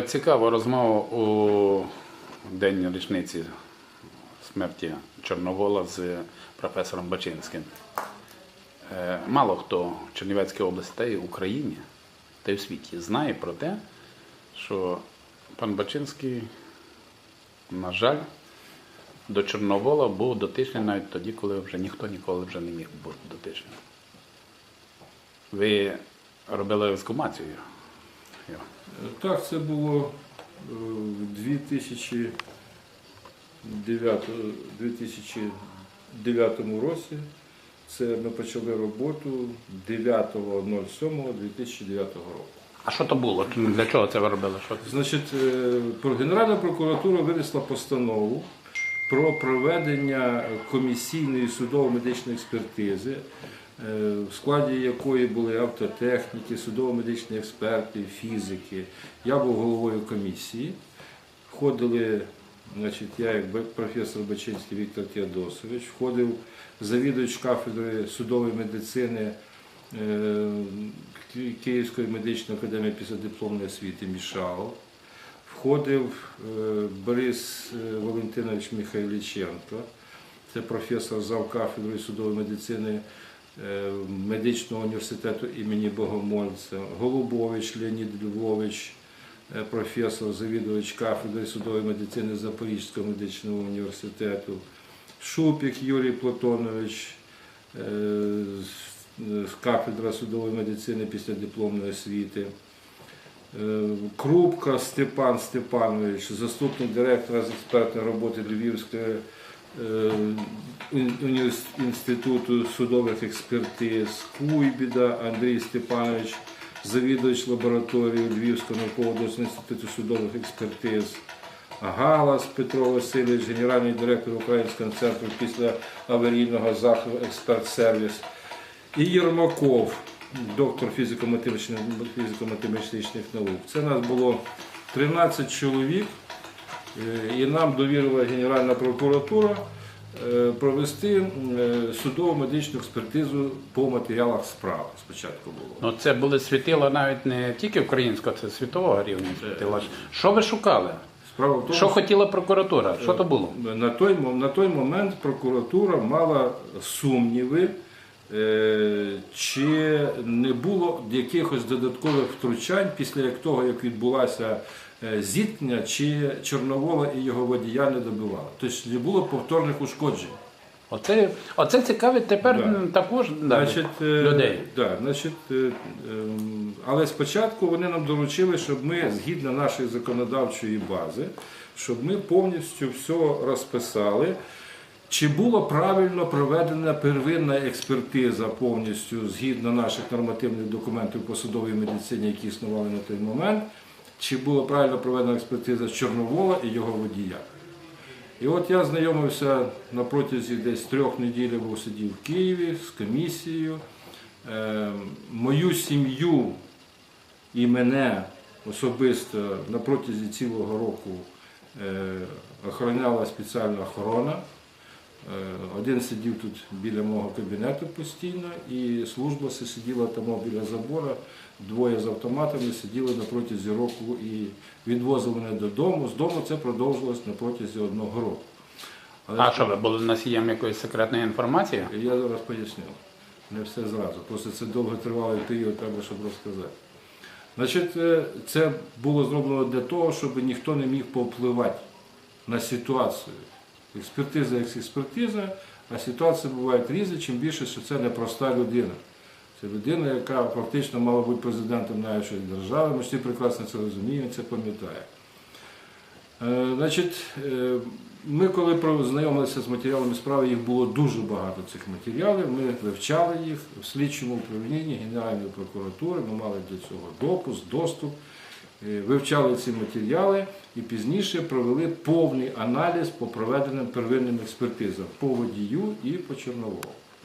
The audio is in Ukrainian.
Цікава розмова у день річниці смерті Чорновола з професором Бачинським. Е, Мало хто в Чернівецькій області та й в Україні, та й у світі знає про те, що пан Бачинський, на жаль, до Чорновола був дотичний навіть тоді, коли вже ніхто ніколи вже не міг бути дотичним. Ви робили ескумацію його. Так, це було е, в 2009, 2009 році. Це ми почали роботу 9.07.2009 року. А що то було? Для чого це ви робили? Що це? Значить, е, Генеральна прокуратура винесла постанову про проведення комісійної судово-медичної експертизи, е, в складі якої були автотехніки, судово-медичні експерти, фізики. Я був головою комісії. Входили, значить, я як професор Бачинський Віктор Теодосович, входив завідувач кафедри судової медицини е, Київської медичної академії післядипломної освіти Мішалов. Входив е, Борис е, Валентинович Михайліченко, це професор завкафедрою судової медицини е, медичного університету імені Богомольця, Голубович Леонід Львович, е, професор, завідувач кафедри судової медицини Запорізького медичного університету, Шупік Юрій Платонович, е, кафедра судової медицини після дипломної освіти. Е, Крупка Степан Степанович, заступник директора з експертної роботи Львівської е, інституту судових експертиз, Куйбіда Андрій Степанович, завідувач лабораторії Львівського науково-дослідного інституту судових експертиз, Галас Петро Васильович, генеральний директор Українського центру після аварійного заходу експерт-сервіс. І Єрмаков, доктор фізико-математичних наук. Це нас було 13 чоловік, е, і нам довірила Генеральна прокуратура е, провести е, судово-медичну експертизу по матеріалах справи. Спочатку було. Ну, це були світила навіть не тільки українського, це світового рівня світила. Що ви шукали? Справа в тому, Що хотіла прокуратура? Що то було? На той, на той момент прокуратура мала сумніви, е, чи не було якихось додаткових втручань після того, як відбулося е, зіткнення, чи Чорновола і його водія не добивали. Тобто не було повторних ушкоджень. Оце, оце цікавить тепер Да. також Значить, е, людей. Да, значить, е, ем, але спочатку вони нам доручили, щоб ми, згідно нашої законодавчої бази, щоб ми повністю все розписали. Чи було правильно проведена первинна експертиза повністю згідно наших нормативних документів по судовій медицині, які існували на той момент, чи була правильно проведена експертиза Чорновола і його водія? І от я знайомився на протязі десь трьох неділь, я був сидів в Києві з комісією. Е, мою сім'ю і мене особисто на протязі цілого року е, охороняла спеціальна охорона. Е, Один сидів тут біля мого кабінету постійно, і служба сиділа там біля забора, двоє з автоматами сиділи на протязі року і відвозили мене додому. З дому це продовжилось на протязі одного року. Але А що ви були носієм якоїсь секретної інформації? я зараз поясню. Не все зразу. Просто це довготривалий період, треба, щоб розказати. Значить, е, це було зроблено для того, щоб ніхто не міг повпливати на ситуацію. Експертиза як експертиза, а ситуації бувають різні, чим більше, що це не проста людина. Це людина, яка фактично мала бути президентом нашої держави. Ми всі прекрасно це розуміємо, це пам'ятаємо. Е, Значить, е, ми коли знайомилися з матеріалами справи, їх було дуже багато цих матеріалів. Ми вивчали їх в слідчому управлінні Генеральної прокуратури. Ми мали для цього допуск, доступ, вивчали ці матеріали і пізніше провели повний аналіз по проведеним первинним експертизам по водію і по Чорноволу.